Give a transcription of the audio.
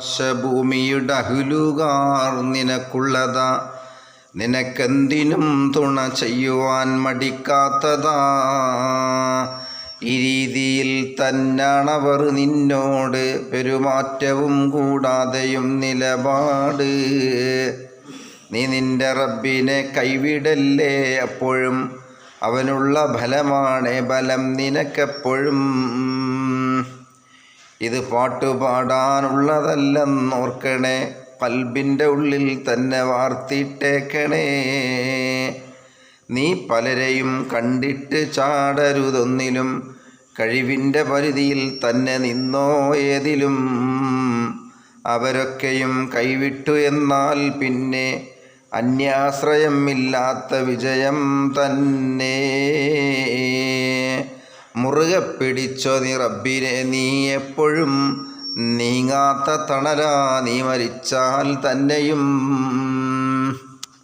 ആകാശഭൂമിയുടെ അഹുലുകാർ നിനക്കുള്ളതാ. നിനക്കെന്തിനും തുണ ചെയ്യുവാൻ മടിക്കാത്തതാ. ഈ രീതിയിൽ അവർ നിന്നോട് പെരുമാറ്റവും കൂടാതെയും നിലപാട്. നീ നിന്റെ റബ്ബിനെ കൈവിടല്ലേ അപ്പോഴും? അവനുള്ള ഫലമാണ് ബലം നിനക്കെപ്പോഴും. ഇത് പാട്ടുപാടാനുള്ളതല്ലെന്നോർക്കണേ. കൽബിന്റെ ഉള്ളിൽ തന്നെ വാർത്തിട്ടേക്കണേ. നീ പലരെയും കണ്ടിട്ട് ചാടരുതൊന്നിലും കഴിവിന്റെ പരിധിയിൽ തന്നെ നിന്നോ ഏതിലും. അവരൊക്കെയും കൈവിട്ടു എന്നാൽ പിന്നെ അന്യാശ്രയം ഇല്ലാത്ത വിജയം തന്നെ. മുറുകെ പിടിച്ചോ നീ റബ്ബിനെ നീ എപ്പോഴും നീങ്ങാത്ത തണലാ നീ മരിച്ചാൽ തന്നെയും